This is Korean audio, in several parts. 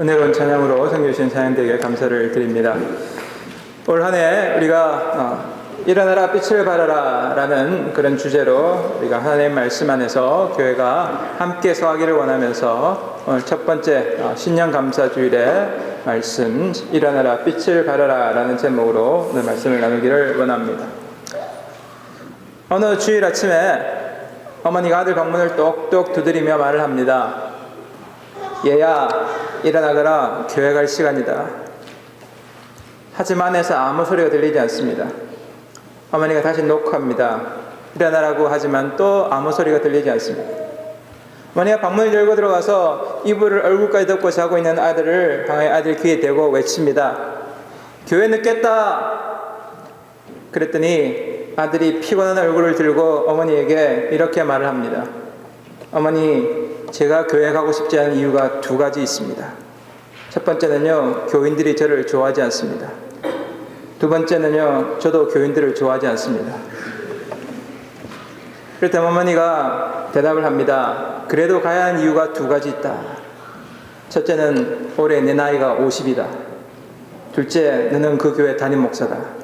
은혜로운 찬양으로 섬겨주신 찬양대에게 감사를 드립니다. 올 한 해 우리가 어, 일어나라 빛을 발하라 라는 그런 주제로 우리가 하나님의 말씀 안에서 교회가 함께 서하기를 원하면서 오늘 첫 번째 어, 신년 감사 주일의 말씀 일어나라 빛을 발하라 라는 제목으로 오늘 말씀을 나누기를 원합니다. 어느 주일 아침에 어머니가 아들 방문을 똑똑 두드리며 말을 합니다. 얘야 일어나거라 교회 갈 시간이다. 하지만 해서 아무 소리가 들리지 않습니다. 어머니가 다시 녹화합니다. 일어나라고 하지만 또 아무 소리가 들리지 않습니다. 어머니가 방문을 열고 들어가서 이불을 얼굴까지 덮고 자고 있는 아들을 방에 아들 귀에 대고 외칩니다. 교회 늦겠다. 그랬더니 아들이 피곤한 얼굴을 들고 어머니에게 이렇게 말을 합니다. 어머니, 제가 교회 가고 싶지 않은 이유가 두 가지 있습니다. 첫 번째는요, 교인들이 저를 좋아하지 않습니다. 두 번째는요, 저도 교인들을 좋아하지 않습니다. 그럴 때 어머니가 대답을 합니다. 그래도 가야 하는 이유가 두 가지 있다. 첫째는 올해 내 나이가 50이다. 둘째, 너는 그 교회 담임 목사다.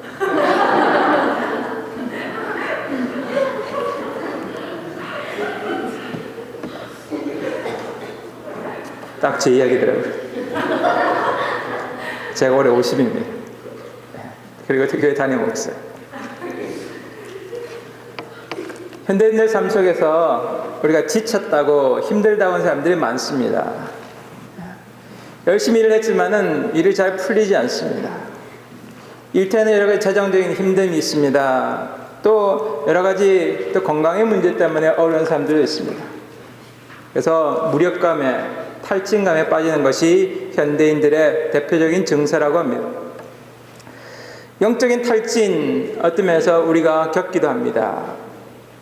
딱 제 이야기더라고요. 제가 올해 50입니다. 그리고 교회 담임 목사. 현대인들 삶 속에서 우리가 지쳤다고 힘들다고 사람들이 많습니다. 열심히 일을 했지만은 일이 잘 풀리지 않습니다. 일터에는 여러 가지 재정적인 힘듦이 있습니다. 또 여러 가지 또 건강의 문제 때문에 어려운 사람들도 있습니다. 그래서 무력감에 탈진감에 빠지는 것이 현대인들의 대표적인 증세라고 합니다. 영적인 탈진 어떤 면에서 우리가 겪기도 합니다.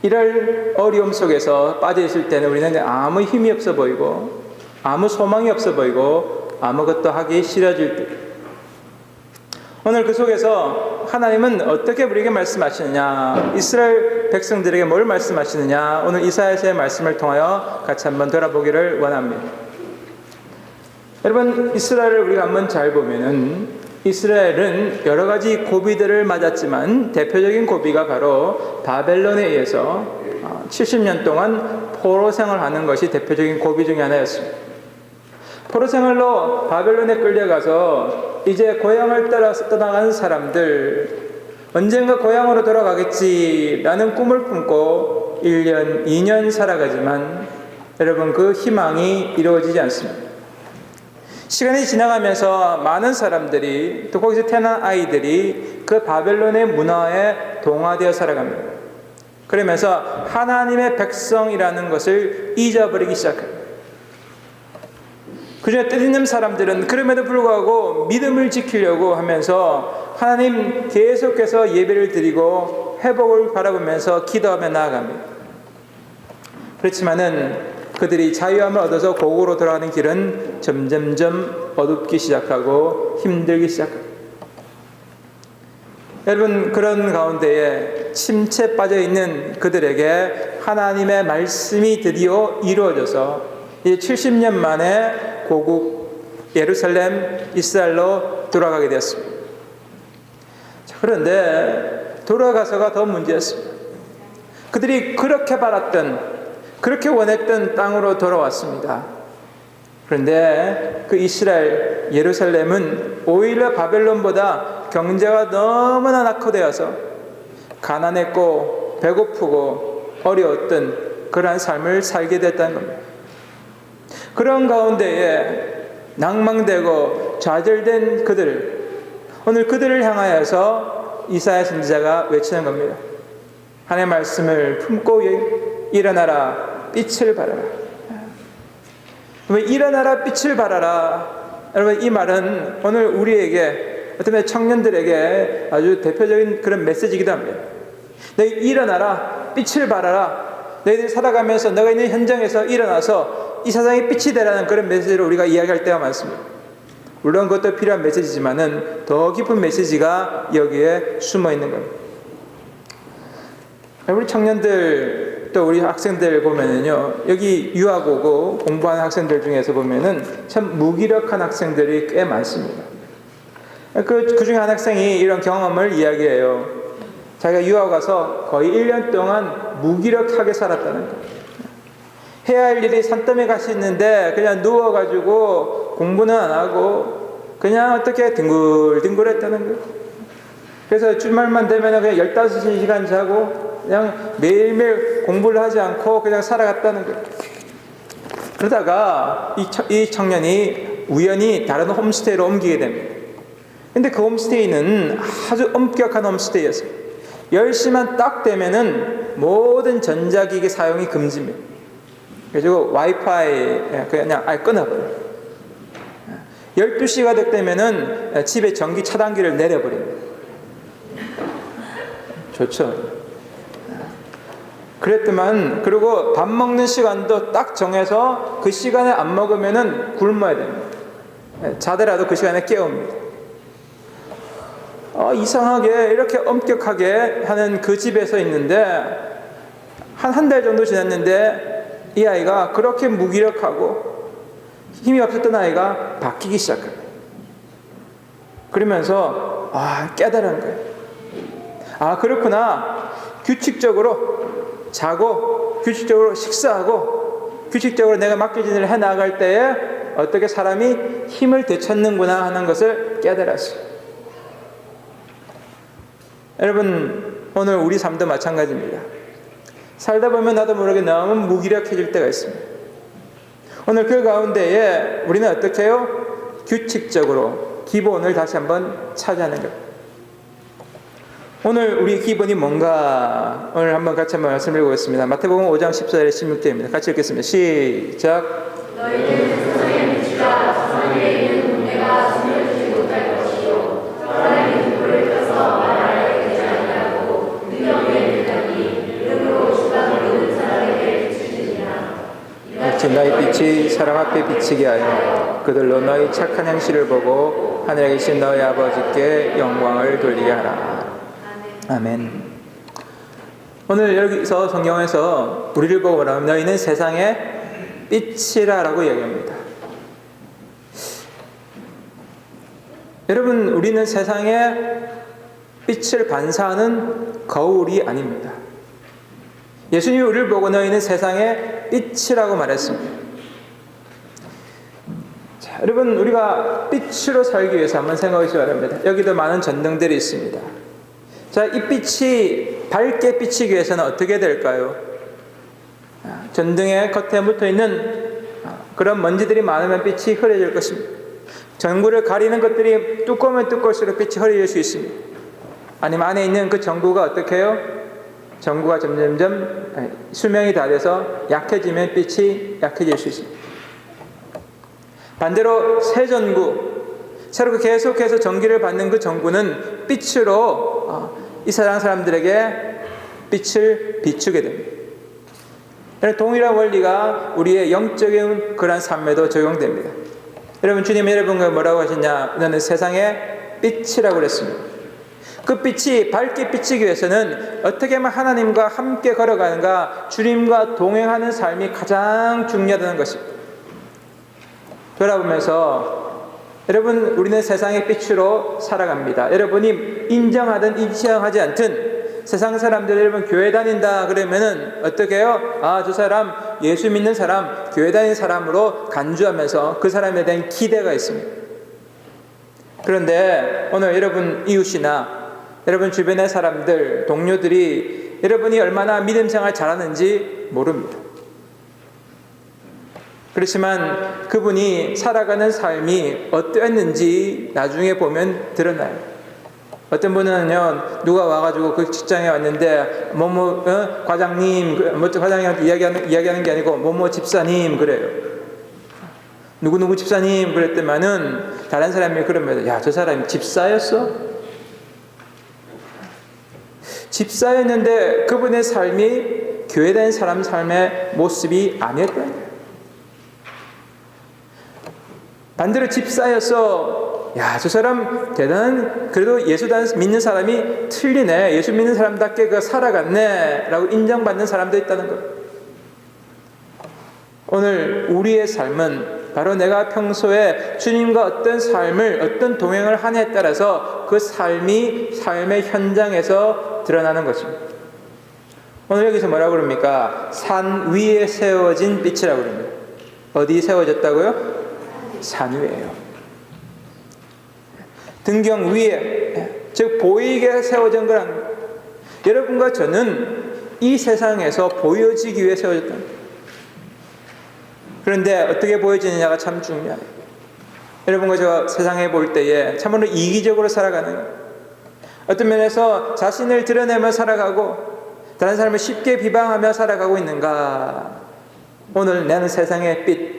이럴 어려움 속에서 빠져 있을 때는 우리는 아무 힘이 없어 보이고 아무 소망이 없어 보이고 아무것도 하기 싫어질 때 오늘 그 속에서 하나님은 어떻게 우리에게 말씀하시느냐 이스라엘 백성들에게 뭘 말씀하시느냐 오늘 이사야서의 말씀을 통하여 같이 한번 돌아보기를 원합니다. 여러분 이스라엘을 우리가 한번 잘 보면은 이스라엘은 여러 가지 고비들을 맞았지만 대표적인 고비가 바로 바벨론에 의해서 70년 동안 포로 생활하는 것이 대표적인 고비 중에 하나였습니다. 포로 생활로 바벨론에 끌려가서 이제 고향을 따라서 떠나가는 사람들 언젠가 고향으로 돌아가겠지라는 꿈을 품고 1년, 2년 살아가지만 여러분 그 희망이 이루어지지 않습니다. 시간이 지나가면서 많은 사람들이 또 거기서 태어난 아이들이 그 바벨론의 문화에 동화되어 살아갑니다. 그러면서 하나님의 백성이라는 것을 잊어버리기 시작합니다. 그중에 뜻있는 사람들은 그럼에도 불구하고 믿음을 지키려고 하면서 하나님 계속해서 예배를 드리고 회복을 바라보면서 기도하며 나아갑니다. 그렇지만은 그들이 자유함을 얻어서 고국으로 돌아가는 길은 점점점 어둡기 시작하고 힘들기 시작합니다. 여러분 그런 가운데에 침체 빠져 있는 그들에게 하나님의 말씀이 드디어 이루어져서 이제 70년 만에 고국 예루살렘 이스라엘로 돌아가게 되었습니다. 그런데 돌아가서가 더 문제였습니다. 그들이 그렇게 바랐던 그렇게 원했던 땅으로 돌아왔습니다. 그런데 그 이스라엘 예루살렘은 오히려 바벨론보다 경제가 너무나 낙후되어서 가난했고 배고프고 어려웠던 그러한 삶을 살게 됐다는 겁니다. 그런 가운데에 낭망되고 좌절된 그들 오늘 그들을 향하여서 이사야 선지자가 외치는 겁니다. 하나님의 말씀을 품고 일어나라 빛을 발하라. 일어나라 빛을 발하라. 여러분 이 말은 오늘 우리에게 어떤 청년들에게 아주 대표적인 그런 메시지이기도 합니다. 너희 일어나라 빛을 발하라. 너희들이 살아가면서 너가 있는 현장에서 일어나서 이 세상에 빛이 되라는 그런 메시지를 우리가 이야기할 때가 많습니다. 물론 그것도 필요한 메시지지만은 더 깊은 메시지가 여기에 숨어 있는 겁니다. 우리 청년들 또 우리 학생들 보면은요 여기 유학 오고 공부하는 학생들 중에서 보면은 참 무기력한 학생들이 꽤 많습니다. 그, 그 중에 한 학생이 이런 경험을 이야기해요. 자기가 유학 가서 거의 1년 동안 무기력하게 살았다는 거예요. 해야 할 일이 산더미 같이 있는데 그냥 누워가지고 공부는 안 하고 그냥 어떻게 뒹굴뒹굴 했다는 거예요. 그래서 주말만 되면 그냥 15시간 자고 그냥 매일매일 공부를 하지 않고 그냥 살아갔다는 거예요. 그러다가 이, 청년이 우연히 다른 홈스테이로 옮기게 됩니다. 근데 그 홈스테이는 아주 엄격한 홈스테이였어요. 10시만 딱 되면은 모든 전자기기 사용이 금지입니다. 그래서 와이파이 그냥 아예 끊어버려요. 12시가 되면은 집에 전기 차단기를 내려버립니다. 좋죠. 그랬더만 그리고 밥 먹는 시간도 딱 정해서 그 시간에 안 먹으면은 굶어야 됩니다. 자더라도 그 시간에 깨웁니다. 어, 이상하게 이렇게 엄격하게 하는 그 집에서 있는데 한 한 달 정도 지났는데 이 아이가 그렇게 무기력하고 힘이 없었던 아이가 바뀌기 시작합니다. 그러면서 아 깨달은 거예요. 아 그렇구나 규칙적으로 자고 규칙적으로 식사하고 규칙적으로 내가 맡겨진 일을 해 나갈 때에 어떻게 사람이 힘을 되찾는구나 하는 것을 깨달았어요. 여러분 오늘 우리 삶도 마찬가지입니다. 살다 보면 나도 모르게 너무 무기력해질 때가 있습니다. 오늘 그 가운데에 우리는 어떻게 해요? 규칙적으로 기본을 다시 한번 찾아내는 것. 오늘 우리 기본이 뭔가 오늘 한번 같이 한번 말씀을 보겠습니다. 마태복음 5장 14절 16절입니다. 같이 읽겠습니다. 시작. 주 너희 빛이 사람 앞에 비치게 하여 그들로 너희 착한 행실을 보고 하늘에 계신 너희 아버지께 영광을 돌리게 하라. 아멘. 오늘 여기서 성경에서 우리를 보고 말하면 너희는 세상의 빛이라라고 얘기합니다. 여러분, 우리는 세상에 빛을 반사하는 거울이 아닙니다. 예수님이 우리를 보고 너희는 세상의 빛이라고 말했습니다. 자, 여러분, 우리가 빛으로 살기 위해서 한번 생각해 주시기 바랍니다. 여기도 많은 전등들이 있습니다. 자, 이 빛이 밝게 비치기 위해서는 어떻게 될까요? 아, 전등의 겉에 묻어 있는 아, 그런 먼지들이 많으면 빛이 흐려질 것입니다. 전구를 가리는 것들이 두꺼우면 두꺼울수록 빛이 흐려질 수 있습니다. 아니면 안에 있는 그 전구가 어떻게 해요? 전구가 점점점 아니, 수명이 다 돼서 약해지면 빛이 약해질 수 있습니다. 반대로 새 전구, 새로 계속해서 전기를 받는 그 전구는 빛으로 어, 이 세상 사람들에게 빛을 비추게 됩니다. 동일한 원리가 우리의 영적인 그런 삶에도 적용됩니다. 여러분 주님 여러분과 뭐라고 하셨냐? 너는 세상의 빛이라고 그랬습니다. 그 빛이 밝게 비치기 위해서는 어떻게 하면 하나님과 함께 걸어가는가 주님과 동행하는 삶이 가장 중요하다는 것입니다. 돌아보면서 여러분 우리는 세상의 빛으로 살아갑니다. 여러분이 인정하든 인정하지 않든 세상 사람들 여러분 교회 다닌다 그러면은 어떻게 해요? 아 저 사람 예수 믿는 사람 교회 다니는 사람으로 간주하면서 그 사람에 대한 기대가 있습니다. 그런데 오늘 여러분 이웃이나 여러분 주변의 사람들 동료들이 여러분이 얼마나 믿음 생활 잘하는지 모릅니다. 그렇지만 그분이 살아가는 삶이 어떠했는지 나중에 보면 드러나요. 어떤 분은요 누가 와가지고 그 직장에 왔는데 뭐뭐 어? 과장님 그, 뭐 과장님한테 이야기하는 이야기하는 게 아니고 뭐뭐 집사님 그래요. 누구 누구 집사님 그랬더만은 다른 사람이 그러면 야 저 사람이 집사였어? 집사였는데 그분의 삶이 교회된 사람 삶의 모습이 아니었다는 거예요. 반대로 집사여서 야 저 사람 대단한 그래도 예수 믿는 사람이 틀리네 예수 믿는 사람답게 그 살아갔네라고 인정받는 사람도 있다는 것. 오늘 우리의 삶은 바로 내가 평소에 주님과 어떤 삶을 어떤 동행을 하냐에 따라서 그 삶이 삶의 현장에서 드러나는 것입니다. 오늘 여기서 뭐라고 그럽니까? 산 위에 세워진 빛이라고 그럽니다. 어디 세워졌다고요? 산 위에요. 등경 위에, 즉 보이게 세워진 거란. 여러분과 저는 이 세상에서 보여지기 위해 세워졌다. 그런데 어떻게 보여지느냐가 참 중요해요. 여러분과 저 세상에 볼 때에 참으로 이기적으로 살아가는. 어떤 면에서 자신을 드러내며 살아가고 다른 사람을 쉽게 비방하며 살아가고 있는가? 오늘 나는 세상의 빛,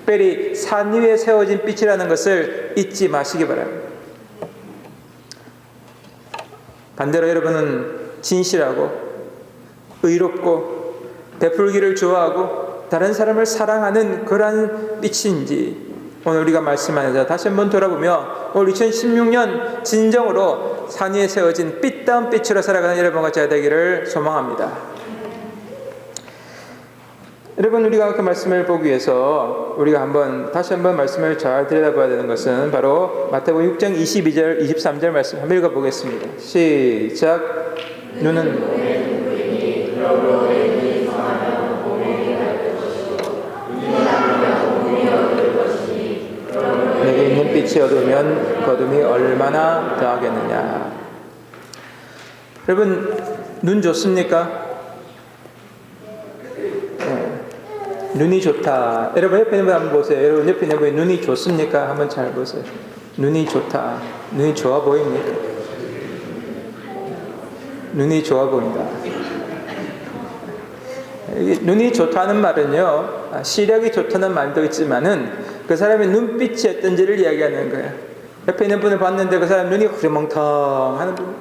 특별히 산 위에 세워진 빛이라는 것을 잊지 마시기 바랍니다. 반대로 여러분은 진실하고 의롭고 베풀기를 좋아하고 다른 사람을 사랑하는 그러한 빛인지 오늘 우리가 말씀하면서 다시 한번 돌아보며 올 2016년 진정으로 산 위에 세워진 빛다운 빛으로 살아가는 여러분과 제가 되기를 소망합니다. 여러분 우리가 그 말씀을 보기 위해서 우리가 한번 다시 한번 말씀을 잘 들여다봐야 되는 것은 바로 마태복음 6장 22절 23절 말씀 한번 읽어 보겠습니다. 시작. 눈은 빛이 어두우면 거둠이 얼마나 더하겠느냐. 여러분 눈 좋습니까? 눈이 좋다. 여러분 옆에 있는 분 한번 보세요. 여러분 옆에 있는 분이 눈이 좋습니까? 한번 잘 보세요. 눈이 좋다. 눈이 좋아 보입니까? 눈이 좋아 보인다. 눈이 좋다는 말은요, 아, 시력이 좋다는 말도 있지만은 그 사람의 눈빛이 어떤지를 이야기하는 거예요. 옆에 있는 분을 봤는데 그 사람 눈이 흐리멍텅 하는 분.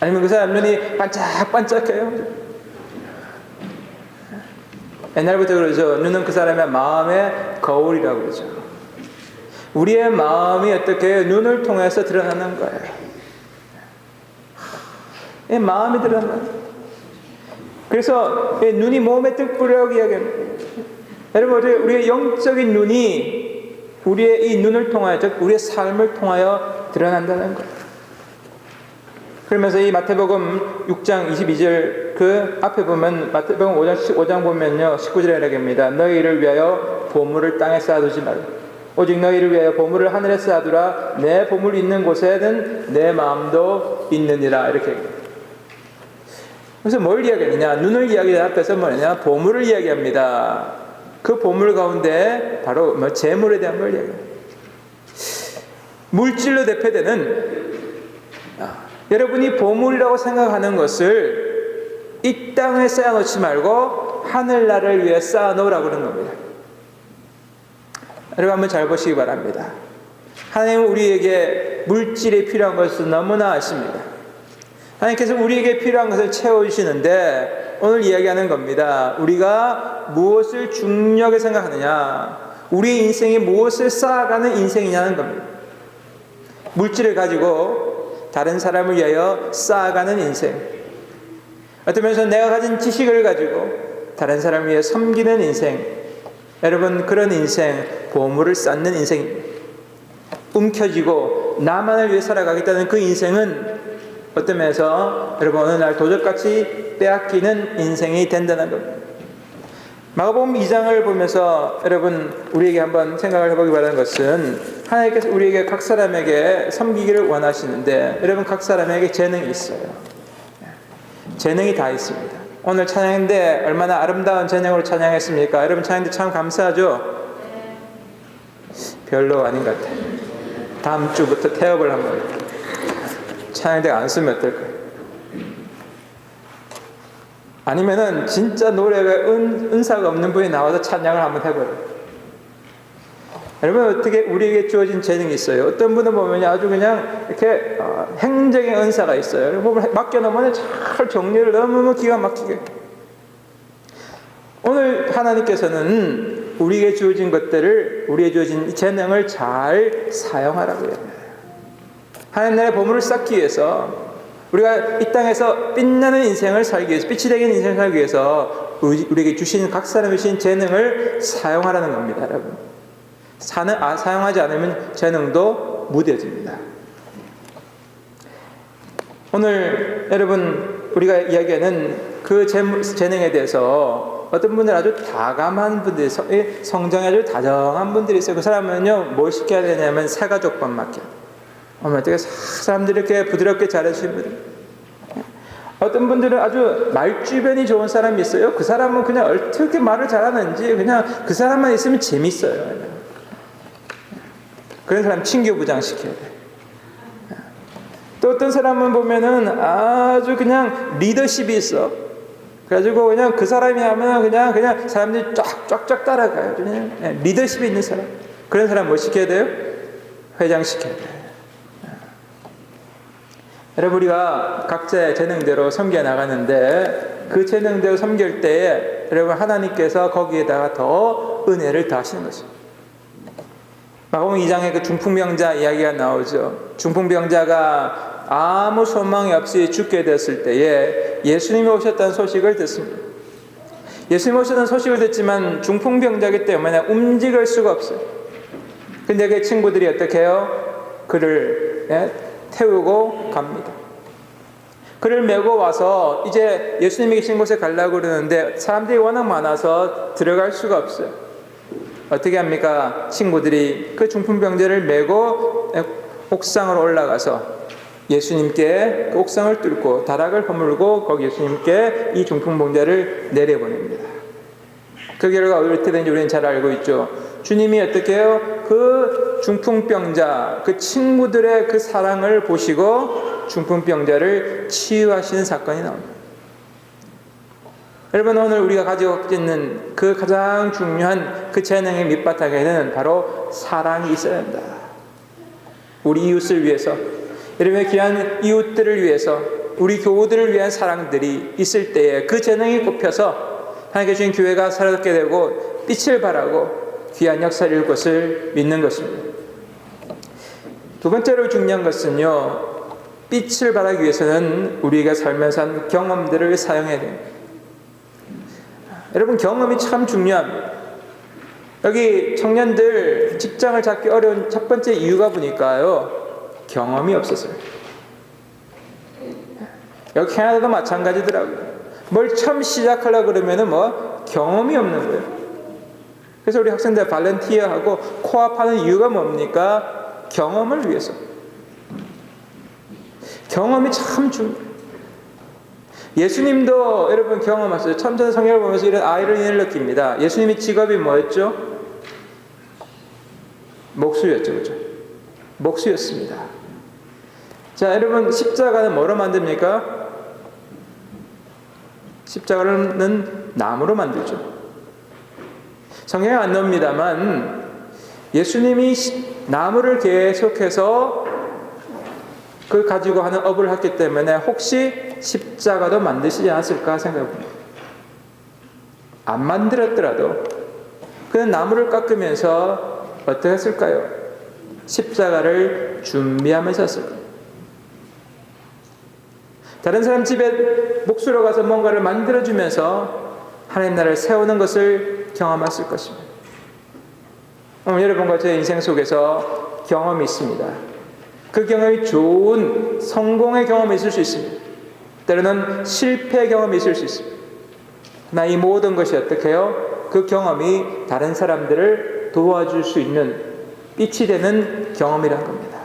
아니면 그 사람 눈이 반짝반짝해요. 옛날부터 그러죠. 눈은 그 사람의 마음의 거울이라고 그러죠. 우리의 마음이 어떻게 눈을 통해서 드러나는 거예요. 이 마음이 드러나는 그래서 이 눈이 몸의 뜻불이라고 이야기합니다. 여러분, 우리의 영적인 눈이 우리의 이 눈을 통하여, 즉, 우리의 삶을 통하여 드러난다는 거예요. 그러면서 이 마태복음 6장 22절 그 앞에 보면 마태복음 5장, 5장 보면요 19절에 이렇게 합니다. 너희를 위하여 보물을 땅에 쌓아두지 말라. 오직 너희를 위하여 보물을 하늘에 쌓아두라. 내 보물 있는 곳에는 내 마음도 있느니라. 이렇게. 그래서 뭘 이야기하느냐? 눈을 이야기하는 앞에서 뭐냐? 보물을 이야기합니다. 그 보물 가운데 바로 뭐 재물에 대한 걸 이야기합니다. 물질로 대표되는 아, 여러분이 보물이라고 생각하는 것을 이 땅에 쌓아놓지 말고 하늘나라를 위해 쌓아놓으라고 그러는 겁니다. 여러분 한번 잘 보시기 바랍니다. 하나님은 우리에게 물질이 필요한 것을 너무나 아십니다. 하나님께서 우리에게 필요한 것을 채워주시는데 오늘 이야기하는 겁니다. 우리가 무엇을 중요하게 생각하느냐, 우리 인생이 무엇을 쌓아가는 인생이냐는 겁니다. 물질을 가지고 다른 사람을 위하여 쌓아가는 인생. 어떤 면에서 내가 가진 지식을 가지고 다른 사람을 위해 섬기는 인생. 여러분, 그런 인생, 보물을 쌓는 인생입니다. 움켜쥐고 나만을 위해 살아가겠다는 그 인생은 어떤 면에서 여러분 어느 날 도적같이 빼앗기는 인생이 된다는 겁니다. 마가복음 2장을 보면서 여러분 우리에게 한번 생각을 해보기 바라는 것은 하나님께서 우리에게 각 사람에게 섬기기를 원하시는데 여러분 각 사람에게 재능이 있어요. 재능이 다 있습니다. 오늘 찬양인데 얼마나 아름다운 재능으로 찬양했습니까? 여러분 찬양인데 참 감사하죠? 별로 아닌 것 같아요. 다음 주부터 태업을 한번 찬양대 안 쓰면 어떨까요? 아니면은 진짜 노래가 은, 은사가 없는 분이 나와서 찬양을 한번 해버려요. 여러분 어떻게 우리에게 주어진 재능이 있어요. 어떤 분은 보면 아주 그냥 이렇게 어, 행정의 은사가 있어요. 보면 맡겨놓으면 잘 정리를 너무 기가 막히게. 오늘 하나님께서는 우리에게 주어진 것들을 우리에게 주어진 재능을 잘 사용하라고 해요. 하나님 나라의 보물을 쌓기 위해서 우리가 이 땅에서 빛나는 인생을 살기 위해서 빛이 되는 인생을 살기 위해서 우리- 우리에게 주신 각 사람이 주신 재능을 사용하라는 겁니다, 여러분. 사는, 아, 사용하지 않으면 재능도 무뎌집니다. 오늘 여러분 우리가 이야기하는 그 재- 재능에 대해서 어떤 분들 아주 다감한 분들이 성- 예, 성정이 아주 다정한 분들이 있어요. 그 사람은요 뭘 시켜야 되냐면 새가족밥 맡겨. 어머 어떻게 사- 사람들이 이렇게 부드럽게 잘해주신 분들. 어떤 분들은 아주 말주변이 좋은 사람이 있어요. 그 사람은 그냥 어떻게 말을 잘하는지 그냥 그 사람만 있으면 재밌어요. 그런 사람 친교 부장 시켜야 돼. 또 어떤 사람은 보면은 아주 그냥 리더십이 있어. 그래가지고 그냥 그 사람이 하면 그냥 그냥 사람들이 쫙쫙쫙 따라가요. 그냥 예, 리더십이 있는 사람. 그런 사람 뭐 시켜야 돼요? 회장 시켜야 돼요. 여러분 우리가 각자의 재능대로 섬겨 나가는데 그 재능대로 섬길 때에 여러분 하나님께서 거기에다가 더 은혜를 더하시는 것입니다. 마가복음 2장에 그 중풍병자 이야기가 나오죠. 중풍병자가 아무 소망이 없이 죽게 됐을 때에 예수님이 오셨다는 소식을 듣습니다. 예수님이 오셨다는 소식을 듣지만 중풍병자이기 때문에 움직일 수가 없어요. 근데 그 친구들이 어떻게 해요? 그를 예, 태우고 갑니다. 그를 메고 와서 이제 예수님이 계신 곳에 가려고 그러는데 사람들이 워낙 많아서 들어갈 수가 없어요. 어떻게 합니까? 친구들이 그 중풍병자를 메고 옥상으로 올라가서 예수님께 그 옥상을 뚫고 다락을 허물고 거기 예수님께 이 중풍병자를 내려보냅니다. 그 결과 어떻게 되는지 우리는 잘 알고 있죠. 주님이 어떻게 해요? 그 중풍병자, 그 친구들의 그 사랑을 보시고 중풍병자를 치유하시는 사건이 나옵니다. 여러분 오늘 우리가 가지고 있는 그 가장 중요한 그 재능의 밑바탕에는 바로 사랑이 있어야 한다. 우리 이웃을 위해서 여러분의 귀한 이웃들을 위해서 우리 교우들을 위한 사랑들이 있을 때에 그 재능이 꼽혀서 하나님께 주신 교회가 살아게 되고 빛을 발하고 귀한 이룰 것을 믿는 것입니다. 두 번째로 중요한 것은요. 빛을 발하기 위해서는 우리가 살면서 한 경험들을 사용해야 됩니다. 여러분 경험이 참 중요합니다. 여기 청년들 직장을 잡기 어려운 첫 번째 이유가 보니까요. 경험이 없었어요. 여기 캐나다도 마찬가지더라고요. 뭘 처음 시작하려고 그러면은 뭐 경험이 없는 거예요. 그래서 우리 학생들 발렌티어하고 코앞하는 이유가 뭡니까? 경험을 위해서. 경험이 참 중요해요. 예수님도 여러분 경험하셨어요. 참전 성경을 보면서 이런 아이러니를 느낍니다. 예수님의 직업이 뭐였죠? 목수였죠. 그죠? 목수였습니다. 자, 여러분 십자가는 뭐로 만듭니까? 십자가는 나무로 만들죠. 성경에 안 나옵니다만 예수님이 나무를 계속해서 그 가지고 하는 업을 했기 때문에 혹시 십자가도 만드시지 않았을까 생각합니다. 안 만들었더라도 그는 나무를 깎으면서 어떻게 했을까요? 십자가를 준비하면서 했을까요? 다른 사람 집에 목수로 가서 뭔가를 만들어주면서 하나님 나라를 세우는 것을 경험했을 것입니다. 오늘 여러분과 제 인생 속에서 경험이 있습니다. 그 경험이 좋은 성공의 경험이 있을 수 있습니다. 때로는 실패의 경험이 있을 수 있습니다. 나이 모든 것이 어떻게 해요? 그 경험이 다른 사람들을 도와줄 수 있는 빛이 되는 경험이란 겁니다.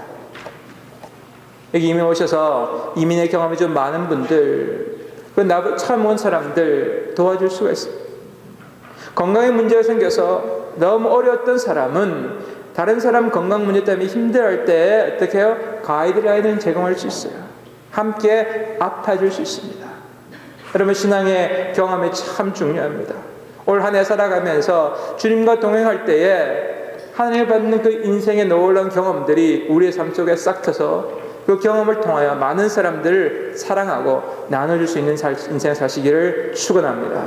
여기 이민 오셔서 이민의 경험이 좀 많은 분들, 그나 처음 온 사람들 도와줄 수가 있습니다. 건강에 문제가 생겨서 너무 어려웠던 사람은 다른 사람 건강 문제 때문에 힘들어할 때 어떻게 해요? 가이드라인을 제공할 수 있어요. 함께 아파줄 수 있습니다. 여러분 신앙의 경험이 참 중요합니다. 올 한 해 살아가면서 주님과 동행할 때에 하나님을 받는 그 인생의 놀라운 경험들이 우리의 삶 속에 싹 터서 그 경험을 통하여 많은 사람들을 사랑하고 나눠줄 수 있는 살, 인생 사시기를 축원합니다.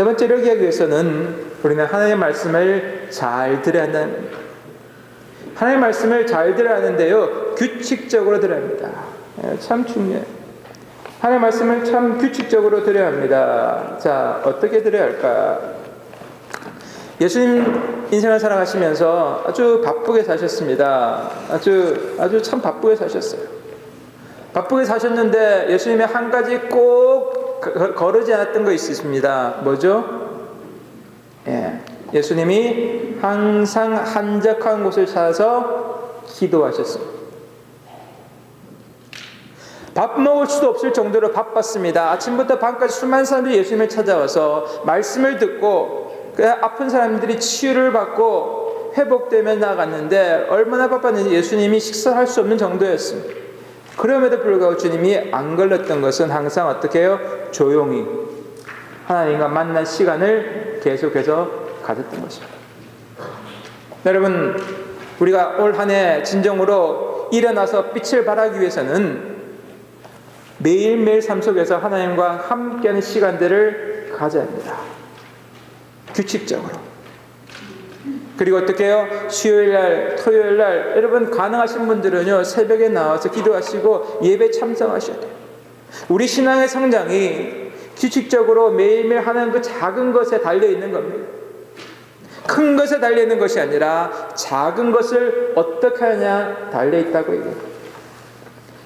세 번째로 하기 위해서는 우리는 하나님의 말씀을 잘 들어야 한다는. 하나님의 말씀을 잘 들어야 하는데요, 규칙적으로 들어야 합니다. 예, 참 중요해요. 하나님 말씀을 참 규칙적으로 드려야 합니다. 자, 어떻게 드려야 할까? 예수님 인생을 살아가시면서 아주 바쁘게 사셨습니다. 아주 아주 참 바쁘게 사셨어요. 바쁘게 사셨는데 예수님의 한 가지 꼭 거- 거르지 않았던 거 있습니다. 뭐죠? 예. 예수님이 항상 한적한 곳을 찾아서 기도하셨습니다. 밥 먹을 수도 없을 정도로 바빴습니다. 아침부터 밤까지 수많은 사람들이 예수님을 찾아와서 말씀을 듣고 그 아픈 사람들이 치유를 받고 회복되며 나갔는데 얼마나 바빴는지 예수님이 식사할 수 없는 정도였습니다. 그럼에도 불구하고 주님이 안 걸렸던 것은 항상 어떻게 해요? 조용히 하나님과 만난 시간을 계속해서 가졌던 것입니다. 여러분, 우리가 올 한 해 진정으로 일어나서 빛을 발하기 위해서는 매일매일 삶 속에서 하나님과 함께하는 시간들을 가져야 합니다. 규칙적으로. 그리고 어떻게 해요? 수요일 날, 토요일 날, 여러분 가능하신 분들은요, 새벽에 나와서 기도하시고 예배 참석하셔야 돼요. 우리 신앙의 성장이 규칙적으로 매일매일 하는 그 작은 것에 달려 있는 겁니다. 큰 것에 달려 있는 것이 아니라 작은 것을 어떻게 하냐 달려 있다고 얘기해요.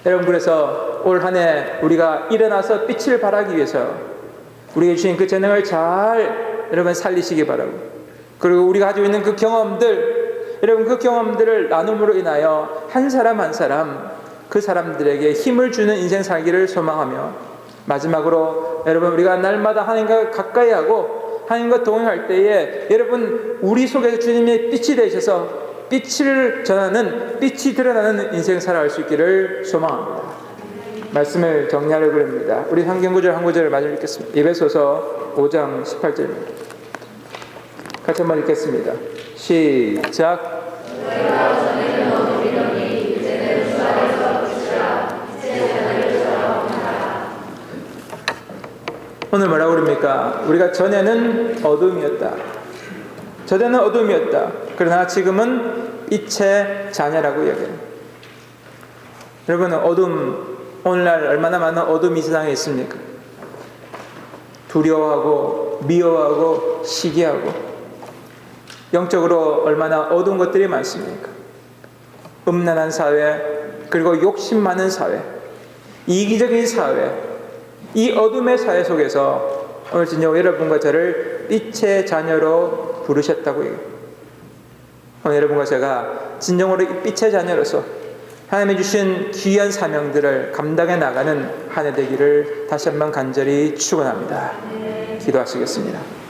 여러분 그래서 올 한 해 우리가 일어나서 빛을 발하기 위해서 우리에게 주신 그 재능을 잘 여러분 살리시기 바라고 그리고 우리가 가지고 있는 그 경험들 여러분 그 경험들을 나눔으로 인하여 한 사람 한 사람 그 사람들에게 힘을 주는 인생 살기를 소망하며 마지막으로 여러분 우리가 날마다 하나님과 가까이 하고 하나님과 동행할 때에 여러분 우리 속에서 주님의 빛이 되셔서 빛을 전하는 빛이 드러나는 인생 살아갈 수 있기를 소망합니다. 말씀을 정리하려고 합니다. 우리 성경 구절 한 구절을 마저 읽겠습니다. 예배소서 5장 18절입니다. 같이 한번 읽겠습니다. 시작. 오늘 뭐라고 그럽니까? 우리가 전에는 어둠이었다. 전에는 어둠이었다. 그러나 지금은 빛의 자녀라고 이야기합니다. 여러분 어둠 오늘날 얼마나 많은 어둠이 세상에 있습니까? 두려워하고 미워하고 시기하고 영적으로 얼마나 어두운 것들이 많습니까? 음란한 사회 그리고 욕심 많은 사회 이기적인 사회 이 어둠의 사회 속에서 오늘 진정 여러분과 저를 빛의 자녀로 부르셨다고 얘기해요. 오늘 여러분과 제가 진정으로 이 빛의 자녀로서 하나님이 주신 귀한 사명들을 감당해 나가는 한 해 되기를 다시 한번 간절히 축원합니다. 기도하시겠습니다.